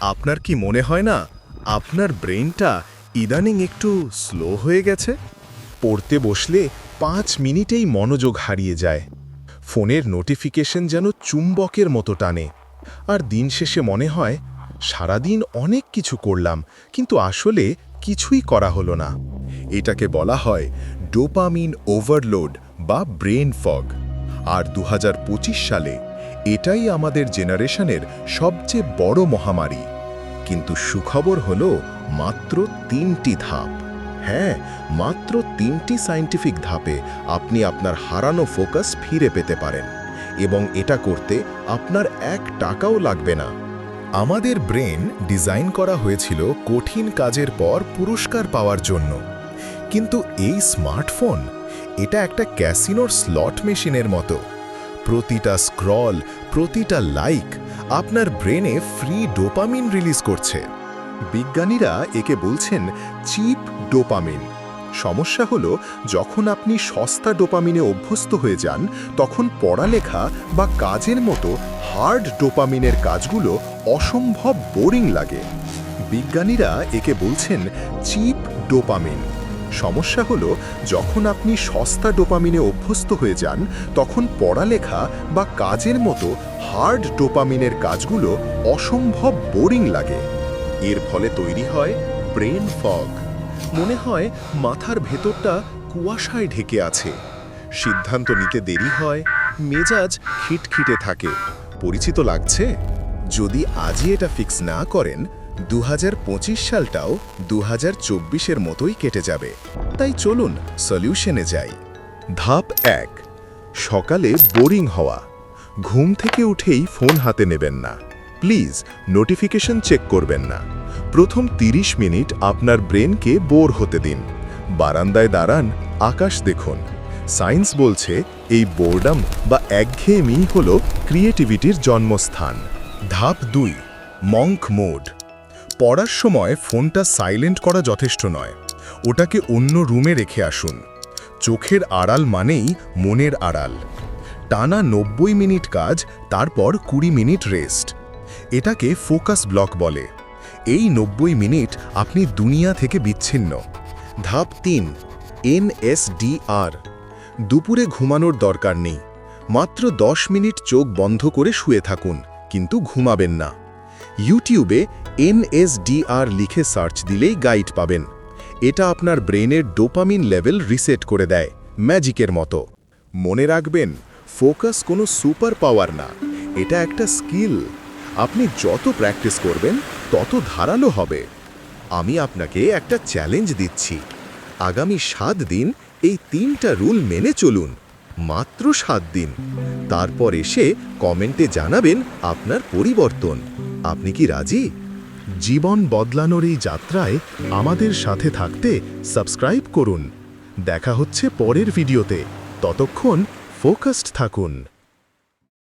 আপনার কি মনে হয় না আপনার ব্রেনটা ইদানিং একটু স্লো হয়ে গেছে? পড়তে বসলে পাঁচ মিনিটেই মনোযোগ হারিয়ে যায়। ফোনের নোটিফিকেশন যেন চুম্বকের মতো টানে। আর দিন শেষে মনে হয়, সারাদিন অনেক কিছু করলাম, কিন্তু আসলে কিছুই করা হলো না। এটাকে বলা হয় ডোপামিন ওভারলোড বা ব্রেন ফগ। আর দু হাজার পঁচিশ সালে এটাই আমাদের জেনারেশনের সবচেয়ে বড় মহামারী। কিন্তু সুখবর হল মাত্র তিনটি ধাপ। হ্যাঁ মাত্র তিনটি সায়েন্টিফিক ধাপে আপনি আপনার হারানো ফোকাস ফিরে পেতে পারেন এবং এটা করতে আপনার এক টাকাও লাগবে না। আমাদের ব্রেন ডিজাইন করা হয়েছিল কঠিন কাজের পর পুরস্কার পাওয়ার জন্য। কিন্তু এই স্মার্টফোন, এটা একটা ক্যাসিনোর স্লট মেশিনের মতো। প্রতিটা স্ক্রল প্রতিটা লাইক আপনার ব্রেনে ফ্রি ডোপামিন রিলিজ করছে। বিজ্ঞানীরা একে বলছেন চিপ ডোপামিন সমস্যা হলো, যখন আপনি সস্তা ডোপামিনে অভ্যস্ত হয়ে যান, তখন পড়ালেখা বা কাজের মতো হার্ড ডোপামিনের কাজগুলো অসম্ভব বোরিং লাগে। বিজ্ঞানীরা একে বলছেন চিপ ডোপামিন সমস্যা হলো, যখন আপনি সস্তা ডোপামিনে অভ্যস্ত হয়ে যান, তখন পড়ালেখা বা কাজের মতো হার্ড ডোপামিনের কাজগুলো অসম্ভব বোরিং লাগে। এর ফলে তৈরি হয় ব্রেন ফগ। মনে হয় মাথার ভেতরটা কুয়াশায় ঢেকে আছে। সিদ্ধান্ত নিতে দেরি হয়, মেজাজ খিটখিটে থাকে। পরিচিত লাগছে? যদি আজই এটা ফিক্স না করেন দু হাজার পঁচিশ সালটাও দু এর মতোই কেটে যাবে। তাই চলুন সলিউশনে যাই। ধাপ এক, সকালে বোরিং হওয়া। ঘুম থেকে উঠেই ফোন হাতে নেবেন না। প্লিজ নোটিফিকেশন চেক করবেন না। প্রথম 30 মিনিট আপনার ব্রেনকে বোর হতে দিন। বারান্দায় দাঁড়ান, আকাশ দেখুন। সায়েন্স বলছে এই বোর্ডাম বা একঘেয়েমি হল ক্রিয়েটিভিটির জন্মস্থান। ধাপ দুই, মঙ্ক মোড। পড়ার সময় ফোনটা সাইলেন্ট করা যথেষ্ট নয়। ওটাকে অন্য রুমে রেখে আসুন। চোখের আড়াল মানেই মনের আড়াল। টানা নব্বই মিনিট কাজ, তারপর কুড়ি মিনিট রেস্ট। এটাকে ফোকাস ব্লক বলে। এই নব্বই মিনিট আপনি দুনিয়া থেকে বিচ্ছিন্ন। ধাপ তিন এনএসডিআর দুপুরে ঘুমানোর দরকার নেই। মাত্র দশ মিনিট চোখ বন্ধ করে শুয়ে থাকুন, কিন্তু ঘুমাবেন না। ইউটিউবে এনএসডিআর লিখে সার্চ দিলেই গাইড পাবেন। এটা আপনার ব্রেনের ডোপামিন লেভেল রিসেট করে দেয়, ম্যাজিকের মতো। মনে রাখবেন, ফোকাস কোনো সুপার পাওয়ার না, এটা একটা স্কিল। আপনি যত প্র্যাকটিস করবেন, তত ধারালো হবে। আমি আপনাকে একটা চ্যালেঞ্জ দিচ্ছি। আগামী সাত দিন এই তিনটা রুল মেনে চলুন। মাত্র সাত দিন। তারপর এসে কমেন্টে জানাবেন আপনার পরিবর্তন। আপনি কি রাজি? জীবন বদলানোর এই যাত্রায় আমাদের সাথে থাকতে সাবস্ক্রাইব করুন। দেখা হচ্ছে পরের ভিডিওতে। ততক্ষণ ফোকাসড থাকুন।